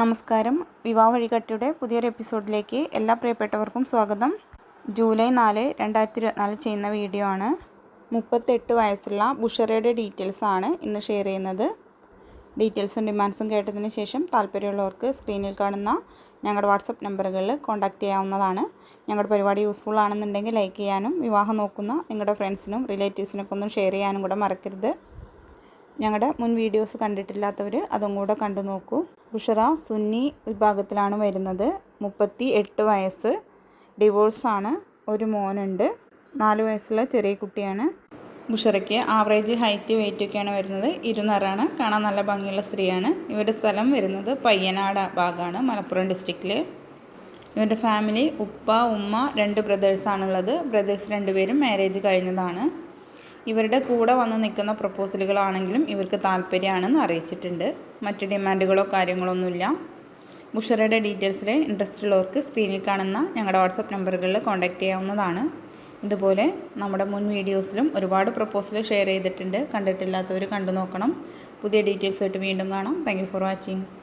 നമസ്കാരം. വിവാഹ വഴികാട്ടിയുടെ പുതിയൊരു എപ്പിസോഡിലേക്ക് എല്ലാ പ്രിയപ്പെട്ടവർക്കും സ്വാഗതം. ജൂലൈ നാല് രണ്ടായിരത്തി ഇരുപത്തിനാല് ചെയ്യുന്ന വീഡിയോ ആണ്. മുപ്പത്തെട്ട് വയസ്സുള്ള ബുഷറയുടെ ഡീറ്റെയിൽസ് ആണ് ഇന്ന് ഷെയർ ചെയ്യുന്നത്. ഡീറ്റെയിൽസും ഡിമാൻഡ്സും കേട്ടതിന് ശേഷം താല്പര്യമുള്ളവർക്ക് സ്ക്രീനിൽ കാണുന്ന ഞങ്ങളുടെ വാട്സപ്പ് നമ്പറുകളിൽ കോൺടാക്റ്റ് ചെയ്യാവുന്നതാണ്. ഞങ്ങളുടെ പരിപാടി യൂസ്ഫുൾ ആണെന്നുണ്ടെങ്കിൽ ലൈക്ക് ചെയ്യാനും വിവാഹം നോക്കുന്ന നിങ്ങളുടെ ഫ്രണ്ട്സിനും റിലേറ്റീവ്സിനൊക്കെ ഒന്നും ഷെയർ ചെയ്യാനും കൂടെ മറക്കരുത്. ഞങ്ങളുടെ മുൻ വീഡിയോസ് കണ്ടിട്ടില്ലാത്തവർ അതും കൂടെ കണ്ടു നോക്കൂ. ഉഷറ സുന്നി വിഭാഗത്തിലാണ് വരുന്നത്. മുപ്പത്തി എട്ട് വയസ്സ് ഡിവോഴ്സാണ് ഒരു മോനുണ്ട്. നാല് വയസ്സുള്ള ചെറിയ കുട്ടിയാണ്. ബുഷറയ്ക്ക് ആവറേജ് ഹൈറ്റ് വെയിറ്റ് ഒക്കെയാണ് വരുന്നത്. ഇരുന്നറാണ് കാണാൻ നല്ല ഭംഗിയുള്ള സ്ത്രീയാണ്. ഇവരുടെ സ്ഥലം വരുന്നത് പയ്യനാട് ഭാഗമാണ് മലപ്പുറം ഡിസ്ട്രിക്റ്റിൽ ഇവരുടെ ഫാമിലി ഉപ്പ ഉമ്മ രണ്ട് ബ്രദേഴ്സാണുള്ളത് ബ്രദേഴ്സ് രണ്ടുപേരും മാരേജ് കഴിഞ്ഞതാണ്. ഇവരുടെ കൂടെ വന്ന് നിൽക്കുന്ന പ്രപ്പോസലുകളാണെങ്കിലും ഇവർക്ക് താല്പര്യമാണെന്ന് അറിയിച്ചിട്ടുണ്ട്. മറ്റ് ഡിമാൻഡുകളോ കാര്യങ്ങളോ ഒന്നുമില്ല ബുഷറയുടെ ഡീറ്റെയിൽസിൽ ഇൻട്രസ്റ്റ് ഉള്ളവർക്ക് സ്ക്രീനിൽ കാണുന്ന ഞങ്ങളുടെ വാട്സപ്പ് നമ്പറുകളിൽ കോൺടാക്റ്റ് ചെയ്യാവുന്നതാണ്. ഇതുപോലെ നമ്മുടെ മുൻ വീഡിയോസിലും ഒരുപാട് പ്രപ്പോസൽ ഷെയർ ചെയ്തിട്ടുണ്ട്. കണ്ടിട്ടില്ലാത്തവർ കണ്ടു നോക്കണം. പുതിയ ഡീറ്റെയിൽസായിട്ട് വീണ്ടും കാണാം. Thank for watching.